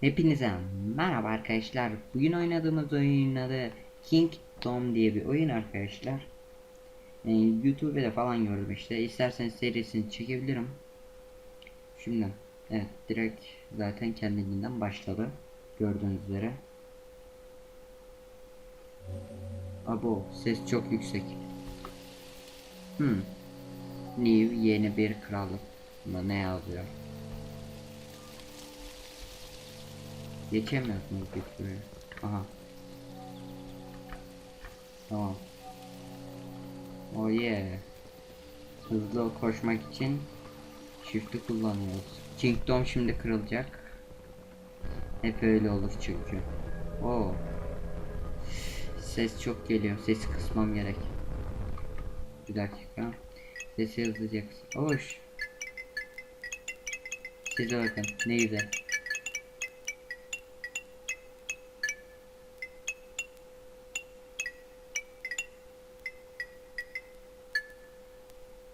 Hepinize merhaba arkadaşlar. Bugün oynadığımız oyunun adı Kingdom diye bir oyun arkadaşlar. Ee, YouTube'da falan gördüm işte. İsterseniz serisini çekebilirim. Şimdi evet direkt zaten kendiliğinden başladı. Gördüğünüz üzere. Abo ses çok yüksek. Hmm. New yeni bir krallık. Bunda ne yazıyor? Peki buraya? Aha. Tamam. Oh yeah. Hızlı koşmak için shift'i kullanıyoruz. Kingdom şimdi kırılacak. Hep öyle olur çünkü. Oo. Ses çok geliyor. Sesi kısmam gerek. Bir dakika. Sesi hızlıca kıs. Hoş. Size bakın. Ne güzel.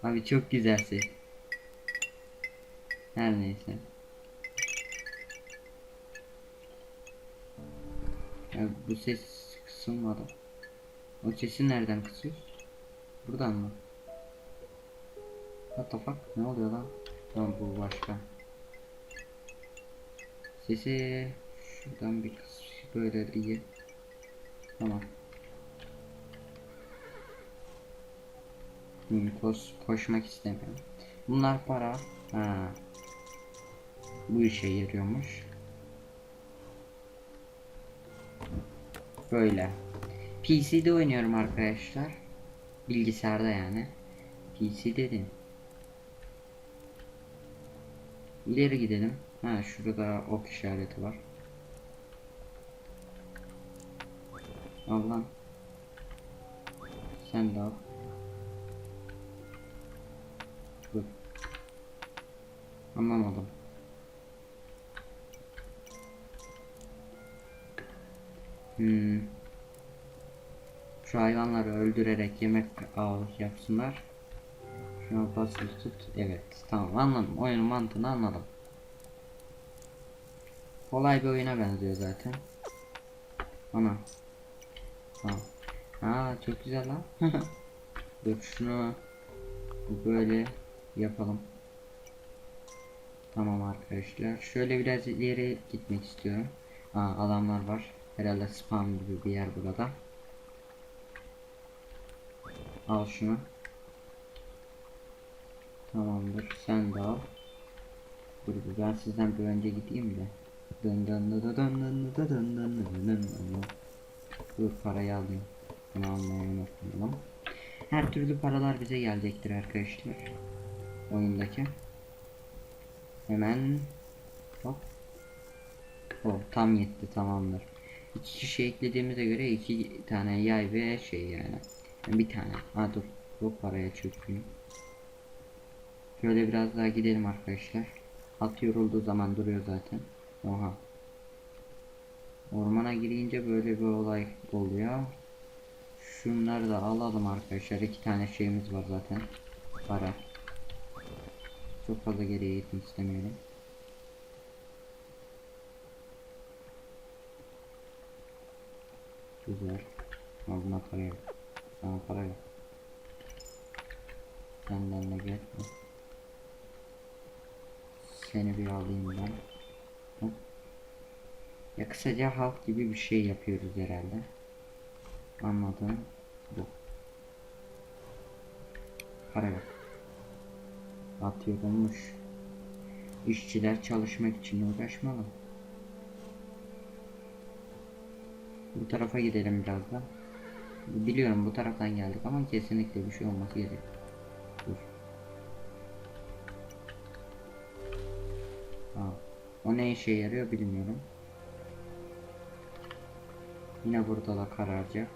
Abi çok güzel ses. Her neyse. Ya bu ses kısılmadı. O sesi nereden kısıyoruz? Buradan mı? What the fuck? Ne oluyor lan? Tamam bu başka. Sesi şuradan bir kıs böyle iyi. Tamam. Koş, koşmak istemiyorum. Bunlar para. Ha. Bu işe yarıyormuş. Böyle. PC'de oynuyorum arkadaşlar. Bilgisayarda yani. PC dedim. İleri gidelim. Ha şurada ok işareti var. Al lan. Sen de al. Anlamadım. Hmm. Şu hayvanları öldürerek yemek av yapsınlar. Şuna basılı tut. Evet. Tamam anladım. Oyunun mantığını anladım. Kolay bir oyuna benziyor zaten. Ana. Tamam. Aa çok güzel lan. Dur şunu böyle yapalım. Tamam arkadaşlar. Şöyle biraz ileri gitmek istiyorum. Aa adamlar var. Herhalde spam gibi bir yer burada. Al şunu. Tamamdır. Sen de al. Dur ben sizden bir önce gideyim de. Dın dın dın dın dın dın dın dın dın dın. Dur parayı alayım. Bunu almayı unutmayalım. Her türlü paralar bize gelecektir arkadaşlar. Oyundaki. Hemen hop. O tam yetti tamamdır. İki kişi eklediğimize göre iki tane yay ve şey yani. Yani bir tane. Ha dur. Bu paraya çökeyim. Şöyle biraz daha gidelim arkadaşlar. At yorulduğu zaman duruyor zaten. Oha. Ormana girince böyle bir olay oluyor. Şunları da alalım arkadaşlar. İki tane şeyimiz var zaten. Para. Çok fazla geriye gitmek istemiyorum. Güzel. Al buna para yok. Sana para yok. Senden de gel. Seni bir alayım ben. Hop. Ya kısaca halk gibi bir şey yapıyoruz herhalde. Anladım. Bu. Para yok. At yorulmuş. İşçiler çalışmak için uğraşmalı. Bu tarafa gidelim biraz da. Biliyorum bu taraftan geldik ama kesinlikle bir şey olması gerek. Dur. Aa, o ne işe yarıyor bilmiyorum. Yine burada da kararacak.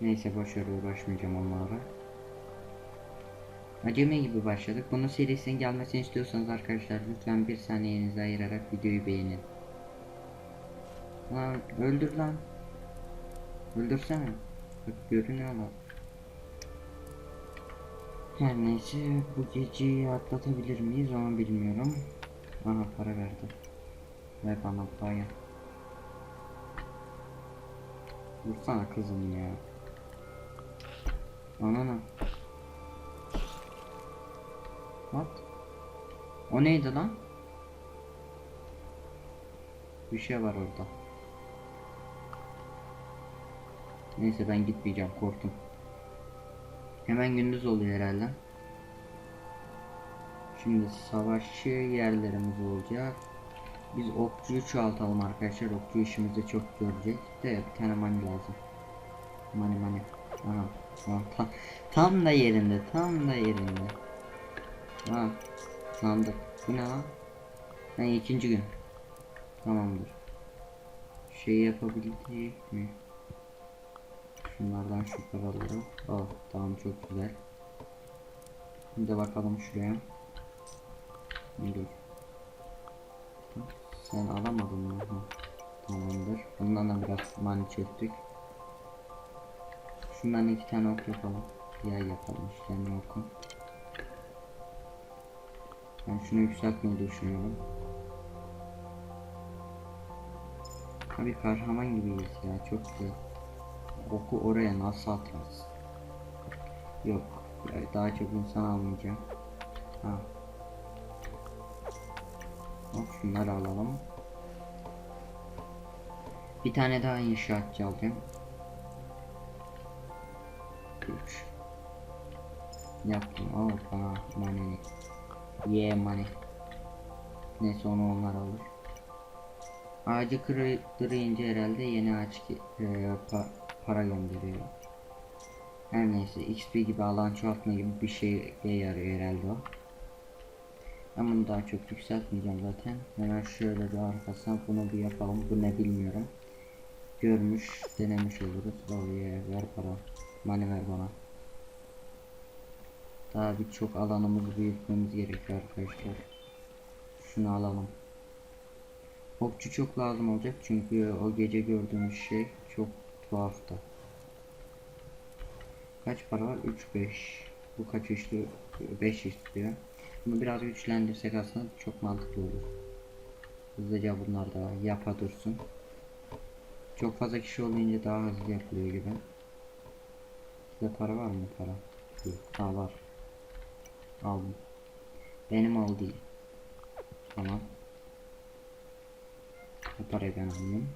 Neyse boşver uğraşmayacağım onlara. Acemi gibi başladık. Bunun serisinin gelmesini istiyorsanız arkadaşlar lütfen bir saniyenizi ayırarak videoyu beğenin. Lan öldür lan. Öldürsene. Bak görünüyorlar. Her neyse bu geceyi atlatabilir miyiz onu bilmiyorum. Aha para verdi. Ver bana parayı. Vursana kızım ya. Anana. What? O neydi lan? Bir şey var orada. Neyse ben gitmeyeceğim korktum. Hemen gündüz oluyor herhalde. Şimdi savaşçı yerlerimiz olacak. Biz okçuyu çoğaltalım arkadaşlar. Okçu işimizde çok görecek. De bir tane mani lazım. Mani mani. Aha. Tam, tam da yerinde. Tam da yerinde. Ha. Sandık. Bu ne lan? Ha ikinci gün. Tamamdır. Şey yapabildik mi? Şunlardan şu paraları. Oh tamam çok güzel. Şimdi bakalım şuraya. Dur. Sen alamadın mı? Hı. Tamamdır. Bundan da biraz mani çöktük. Şundan iki tane ok yapalım. Yay yapalım işte ne oku. Ben şunu yükseltmeyi düşünüyorum. Abi kahraman gibiyiz ya çok güzel. Oku oraya nasıl atarız? Yok. Daha çok insan almayacağım. Ha. Hop şunları alalım. Bir tane daha inşaatçı alacağım. 3 Yaptım. Bana money. Yeah money. Neyse onu onlar alır. Ağacı kırıyınca herhalde yeni ağaç e, pa- para gönderiyor. Her neyse XP gibi alan çoğaltma gibi bir şeye yarıyor herhalde o. Ben bunu daha çok yükseltmeyeceğim zaten. Hemen şöyle bir arkasına bunu bir yapalım. Bu ne bilmiyorum. Görmüş, denemiş oluruz. Oh yeah, ver para. Money ver bana. Daha birçok alanımızı büyütmemiz gerekiyor arkadaşlar. Şunu alalım. Okçu çok lazım olacak çünkü o gece gördüğümüz şey çok tuhaftı. Kaç para var? 3 5. Bu kaç istiyor? 5 istiyor. Bunu biraz güçlendirsek aslında çok mantıklı olur. Hızlıca bunlar da yapa dursun. Çok fazla kişi olunca daha hızlı yapılıyor gibi. Size para var mı para? Yok. Ha var. Aldım. Benim ol değil. Tamam. Bu parayı ben alayım.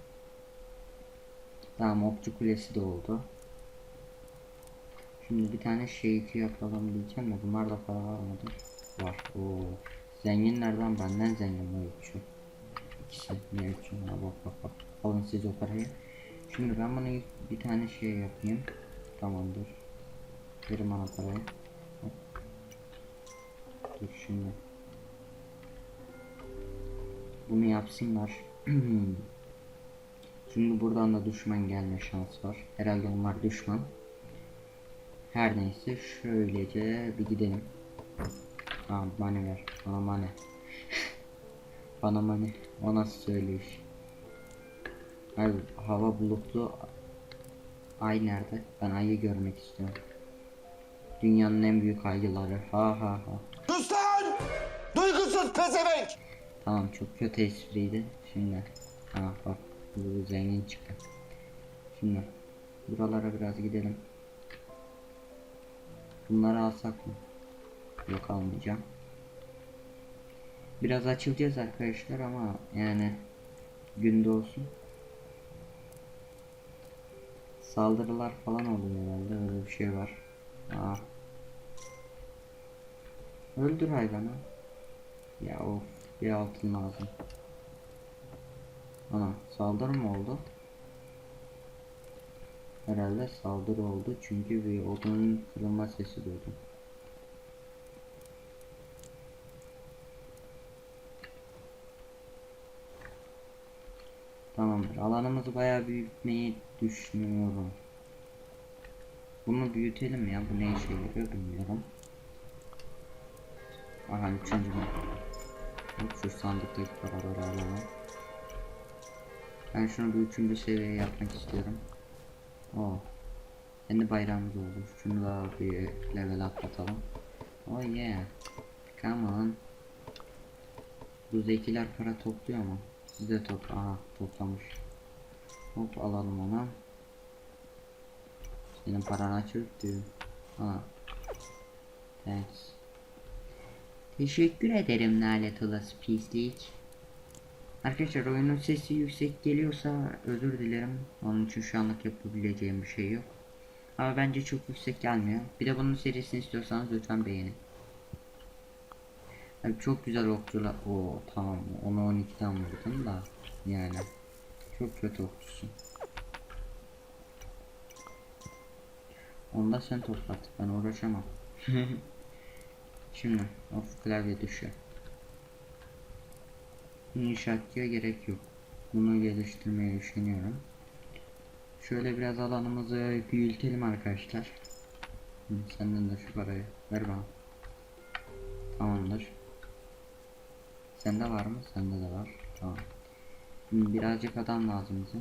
Tamam okçu kulesi de oldu. Şimdi bir tane şehiti yapalım diyeceğim de bunlar da para var mıdır? Var. Oo. Zenginlerden benden zengin bu okçu. İkisi ne okçu? Bak bak bak. Alın siz o parayı. Şimdi ben bunu bir tane şey yapayım. Tamamdır. Verin bana parayı. Dur şimdi. Bunu yapsınlar. Çünkü buradan da düşman gelme şans var. Herhalde onlar düşman. Her neyse şöylece bir gidelim. Tamam mani ver. Bana mani. Bana mani. O nasıl söyleyiş? Hayır hava bulutlu. Ay nerede? Ben ayı görmek istiyorum. Dünyanın en büyük ayıları. Ha ha ha. Duygusuz pezevenk! Tamam çok kötü espriydi. Şimdi. Ha bak. Bu zengin çıktı. Şimdi. Buralara biraz gidelim. Bunları alsak mı? Yok almayacağım. Biraz açılacağız arkadaşlar ama yani günde olsun. Saldırılar falan oluyor herhalde öyle bir şey var. Aa. Öldür hayvanı. Ya of bir altın lazım. Ana saldırı mı oldu? Herhalde saldırı oldu çünkü bir odunun kırılma sesi duydum. Tamamdır. Alanımızı bayağı büyütmeyi düşünüyorum. Bunu büyütelim ya. Bu ne işe yarıyor bilmiyorum. Aha üçüncü mü? Şu sandıktaki paraları alalım. Ben şunu bir üçüncü seviye yapmak istiyorum. Oh. Kendi bayrağımız oldu. Şunu da bir level atlatalım. Oh yeah. Come on. Bu zekiler para topluyor mu? Siz de topla. Aha toplamış. Hop alalım onu. Senin parana çöp diyor. Ha. Thanks. Teşekkür ederim lanet olası pislik. Arkadaşlar oyunun sesi yüksek geliyorsa özür dilerim. Onun için şu anlık yapabileceğim bir şey yok. Ama bence çok yüksek gelmiyor. Bir de bunun serisini istiyorsanız lütfen beğenin. Abi çok güzel okçular. Oo tamam. Onu 12'den vurdum da. Yani. Çok kötü okçusun. Onda sen toplat. Ben uğraşamam. Şimdi of klavye düşüyor. İnşaatçıya gerek yok. Bunu geliştirmeyi düşünüyorum. Şöyle biraz alanımızı büyütelim arkadaşlar. Hı, senden de şu parayı ver bana. Tamamdır. Sende var mı? Sende de var. Tamam. Şimdi birazcık adam lazım bize.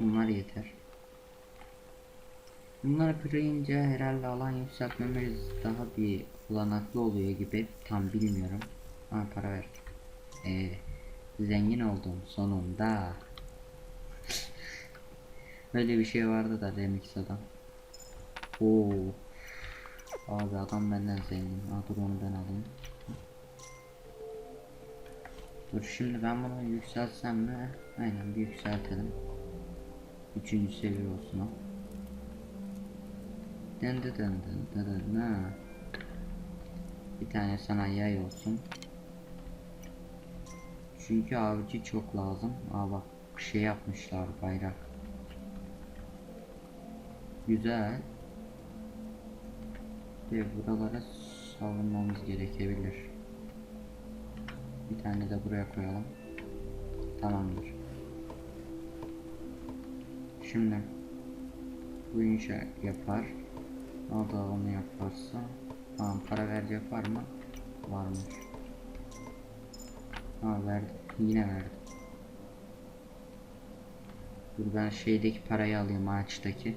Bunlar yeter. Bunları kırayınca herhalde alan yükseltmemiz daha bir kullanaklı oluyor gibi. Tam bilmiyorum. Ha para ver. Ee, zengin oldum sonunda. Böyle bir şey vardı da remix adam. Oo. Abi adam benden zengin. Aa, dur onu ben alayım. Dur şimdi ben bunu yükseltsem mi? Aynen bir yükseltelim. Üçüncü seviye olsun o. Dın dın dın dın dın dın. Bir tane sana yay olsun. Çünkü avcı çok lazım. Aa bak şey yapmışlar bayrak. Güzel. Ve buralara savunmamız gerekebilir. Bir tane de buraya koyalım. Tamamdır. Şimdi bu inşa yapar. O da onu yaparsa tamam para verecek var mı? Varmış. Ha verdi. Yine verdi. Dur ben şeydeki parayı alayım ağaçtaki.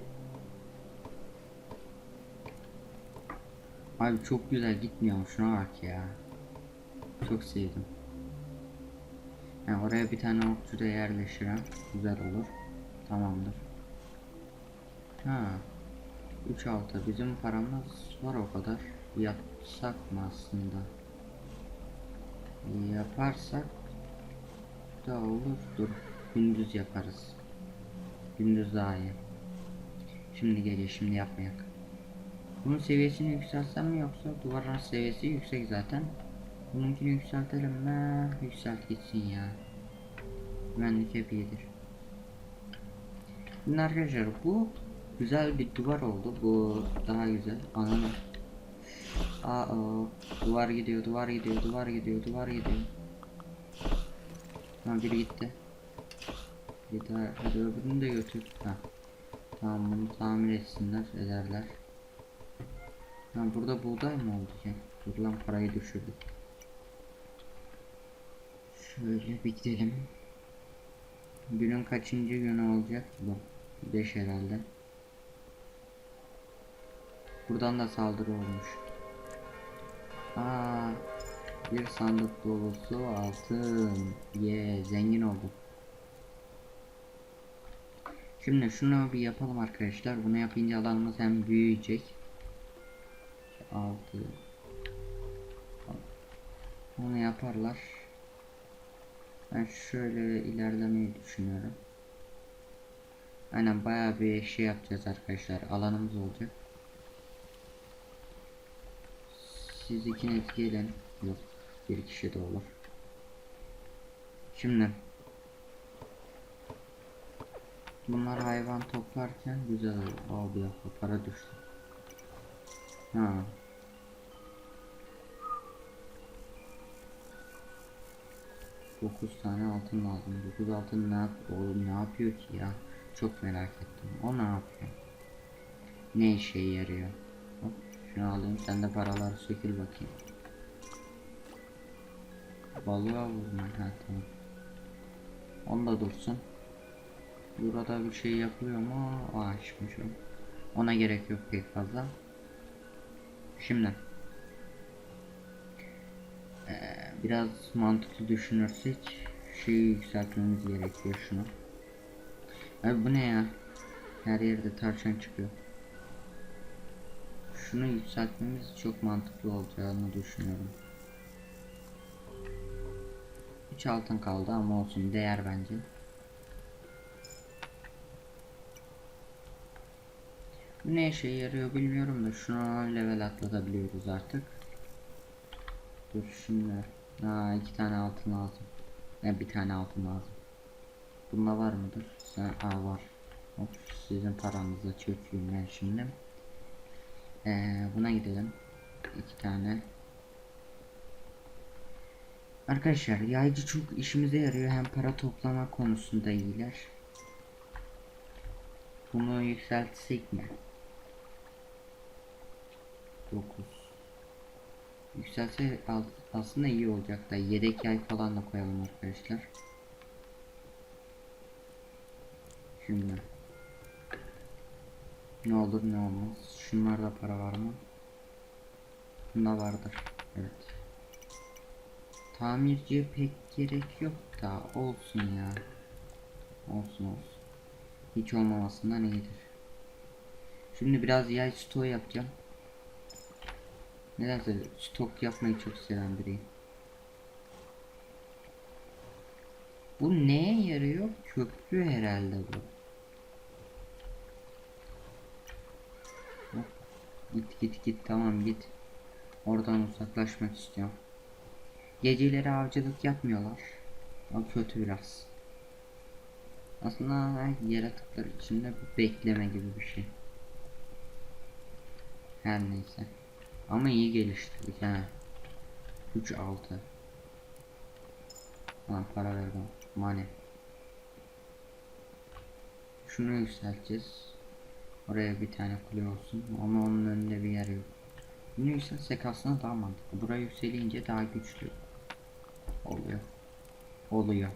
Abi çok güzel gitmiyor şuna bak ya. Çok sevdim. Yani oraya bir tane okçu da yerleşir ha. Güzel olur. Tamamdır. Ha. 3 altı bizim paramız var o kadar. Yapsak mı aslında? Yaparsak da olur. Dur. Gündüz yaparız. Gündüz daha iyi. Şimdi gece şimdi yapmayak. Bunun seviyesini yükseltsem mi yoksa duvarın seviyesi yüksek zaten. Bununkini yükseltelim mi? Yükselt gitsin ya. Güvenlik hep iyidir. Şimdi arkadaşlar bu güzel bir duvar oldu. Bu daha güzel. Ananı. Aa duvar gidiyor, duvar gidiyor, duvar gidiyor, duvar gidiyor. Ha biri gitti. Bir daha hadi öbürünü de götür. Ha. Tamam bunu tamir etsinler, ederler. Ha burada buğday mı oldu ki? Dur lan parayı düşürdük. Şöyle bir gidelim. Günün kaçıncı günü olacak? Bu. 5 herhalde. Buradan da saldırı olmuş. Aa, bir sandık dolusu altın. Ye, zengin olduk. Şimdi şunu bir yapalım arkadaşlar. Bunu yapınca alanımız hem büyüyecek. 6 Onu yaparlar. Ben şöyle ilerlemeyi düşünüyorum. Aynen bayağı bir şey yapacağız arkadaşlar. Alanımız olacak. Siz ikiniz gelin. Yok. Bir kişi de olur. Şimdi Bunlar hayvan toplarken güzel olur. Aa bir dakika para düştü. Ha. Dokuz tane altın lazım. Dokuz altın ne yap oğlum ne yapıyor ki ya? Çok merak ettim. O ne yapıyor? Ne işe yarıyor? Şunu alayım. Sen de paraları sökül bakayım. Balığa vurma. Ha tamam. Onda dursun. Burada bir şey yapılıyor mu? Aa açmış o. Ona gerek yok pek fazla. Şimdi Biraz mantıklı düşünürsek şeyi yükseltmemiz gerekiyor şunu. Abi bu ne ya? Her yerde tavşan çıkıyor. Şunu yükseltmemiz çok mantıklı olacağını düşünüyorum. 3 altın kaldı ama olsun değer bence. Bu ne işe yarıyor bilmiyorum da şunu level atlatabiliyoruz artık. Dur şimdi. Ha iki tane altın lazım. Ne bir tane altın lazım. Bunda var mıdır? Sen aa var. Hop sizin paranızla çöküyorum ben şimdi. Ee, buna gidelim. İki tane. Arkadaşlar yaycı çok işimize yarıyor. Hem para toplama konusunda iyiler. Bunu yükseltsek mi? 9 Yükselse aslında iyi olacak da yedek yay falan da koyalım arkadaşlar. Şimdi ne olur ne olmaz. Şunlarda para var mı? Bunda vardır. Evet. Tamirciye pek gerek yok da olsun ya. Olsun olsun. Hiç olmamasından iyidir. Şimdi biraz yay stoğu yapacağım. Nedense stok yapmayı çok seven biriyim. Bu neye yarıyor? Köprü herhalde bu. Hop. Git git git tamam git. Oradan uzaklaşmak istiyorum. Geceleri avcılık yapmıyorlar. O kötü biraz. Aslında yaratıklar içinde bu bekleme gibi bir şey. Her neyse. Ama iyi geliştirdik ha. 3 6. Ha para verdim. Money. Şunu yükselteceğiz. Oraya bir tane kule olsun ama onun önünde bir yer yok. Bunu yükseltsek aslında daha mantıklı. Buraya yükselince daha güçlü oluyor. Oluyor.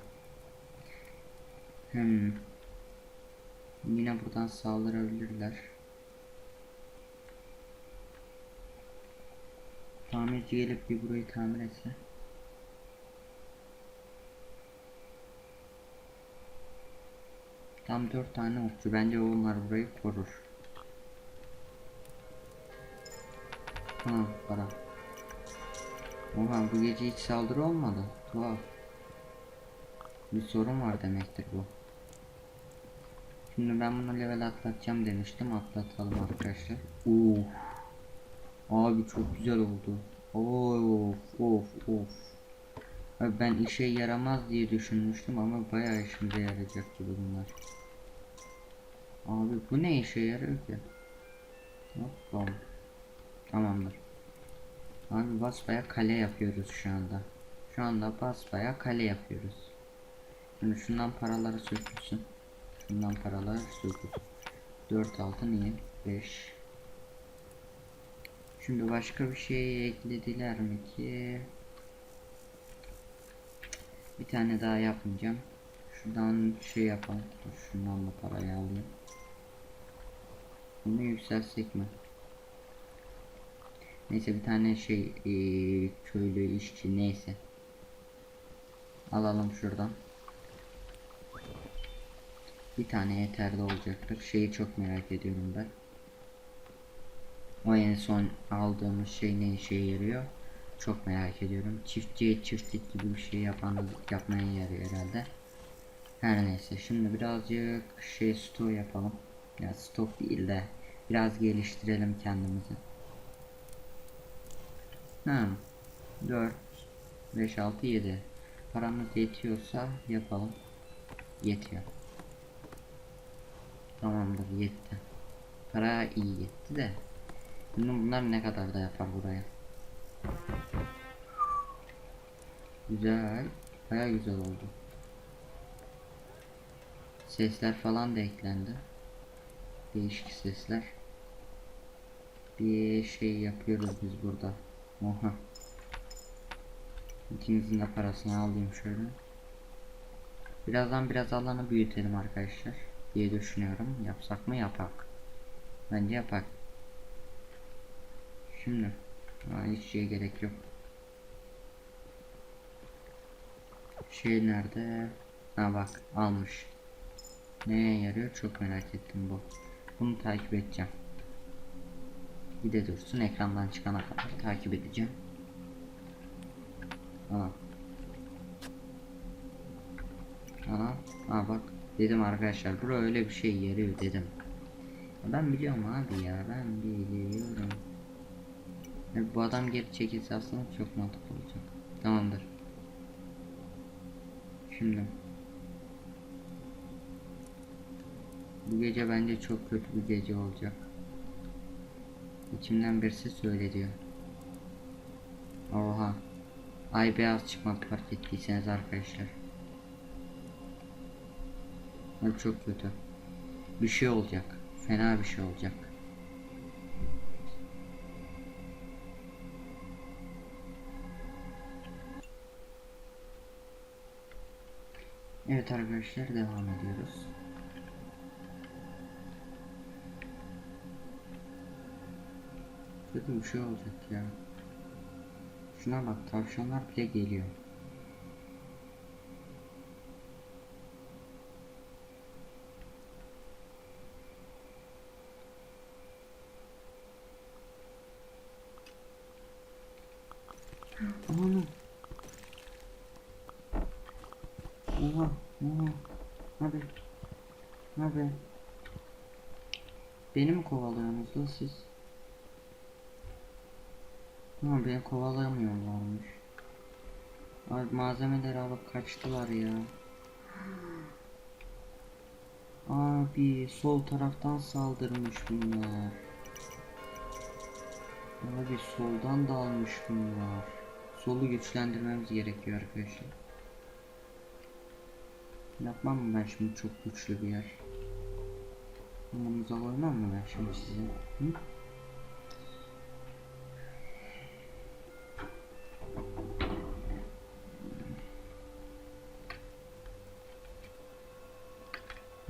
Hmm. Yine buradan saldırabilirler. Tamirci gelip bir burayı tamir etse. Tam dört tane okçu. Bence onlar burayı korur. Ha para. Oha bu gece hiç saldırı olmadı. Tuhaf. Bir sorun var demektir bu. Şimdi ben bunu level atlatacağım demiştim. Atlatalım arkadaşlar. Uf. Abi çok güzel oldu. Of of of. Abi ben işe yaramaz diye düşünmüştüm ama bayağı işimize yarayacak gibi bunlar. Abi bu ne işe yarıyor ki? Hop bom. Tamamdır. Abi basbaya kale yapıyoruz şu anda. Şu anda basbaya kale yapıyoruz. Şimdi şundan paraları sökülsün. Şundan paralar sökülsün. 4 altın iyi. 5 Şimdi başka bir şey eklediler mi ki? Bir tane daha yapmayacağım. Şuradan şey yapalım. Şundan da parayı alayım. Bunu yükseltsek mi? Neyse bir tane şey eee, köylü işçi neyse. Alalım şuradan. Bir tane yeterli olacaktır. Şeyi çok merak ediyorum ben. O en son aldığımız şey ne işe yarıyor? Çok merak ediyorum. Çiftçiye çiftlik gibi bir şey yapan yapmaya yarıyor herhalde. Her neyse şimdi birazcık şey stok yapalım. Ya stok değil de biraz geliştirelim kendimizi. Ha. 4 5 6 7 paramız yetiyorsa yapalım. Yetiyor. Tamamdır yetti. Para iyi yetti de. Şimdi bunlar ne kadar da yapar buraya? Güzel. Baya güzel oldu. Sesler falan da eklendi. Değişik sesler. Bir şey yapıyoruz biz burada. Oha. İkinizin de parasını alayım şöyle. Birazdan biraz alanı büyütelim arkadaşlar diye düşünüyorum. Yapsak mı yapak. Bence yapak. Şimdi hiç şeye gerek yok. Şey nerede? Ha bak almış. Neye yarıyor çok merak ettim bu. Bunu takip edeceğim. Bir de dursun ekrandan çıkana kadar takip edeceğim. Ana. Ana. Ha bak dedim arkadaşlar bura öyle bir şey yarıyor dedim. Ben biliyorum abi ya ben biliyorum. Ya bu adam geri çekilse aslında çok mantıklı olacak. Tamamdır. Şimdi. Bu gece bence çok kötü bir gece olacak. İçimden birisi söyle diyor. Oha. Ay beyaz çıkmadı fark ettiyseniz arkadaşlar. Bu çok kötü. Bir şey olacak. Fena bir şey olacak. Evet arkadaşlar devam ediyoruz. Bir şey olacak ya. Şuna bak tavşanlar bile geliyor. Aman Oha, oha. Abi. Abi. Beni mi kovalıyorsunuz lan siz? Ha beni kovalamıyorlarmış. Abi malzemeleri alıp kaçtılar ya. Abi sol taraftan saldırmış bunlar. Abi soldan da almış bunlar. Solu güçlendirmemiz gerekiyor arkadaşlar. Yapmam mı ben şimdi çok güçlü bir yer? Yanımıza koymam mı ben şimdi size? Hı?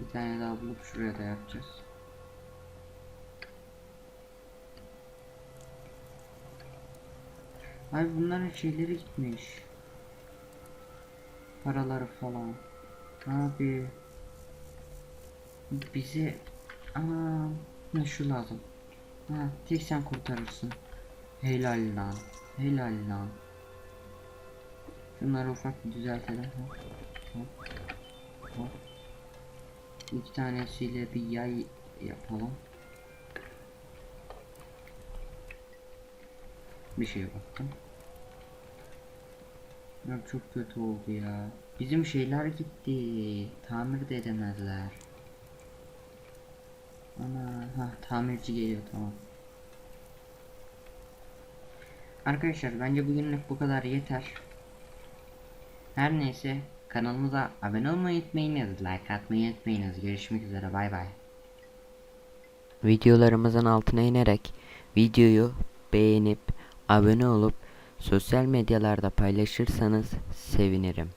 Bir tane daha bulup şuraya da yapacağız. Ay bunların şeyleri gitmiş. Paraları falan. Abi. Bize Aa, ne şu lazım. Ha, tek sen kurtarırsın. Helal lan. Helal lan. Şunları ufak bir düzeltelim. Hop, hop. İki tanesiyle bir yay yapalım. Bir şeye baktım. Ya çok kötü oldu ya. Bizim şeyler gitti. Tamir de edemezler. Ana, ha tamirci geliyor tamam. Arkadaşlar bence bugünlük bu kadar yeter. Her neyse kanalımıza abone olmayı unutmayınız, like atmayı unutmayınız. Görüşmek üzere bay bay. Videolarımızın altına inerek videoyu beğenip abone olup sosyal medyalarda paylaşırsanız sevinirim.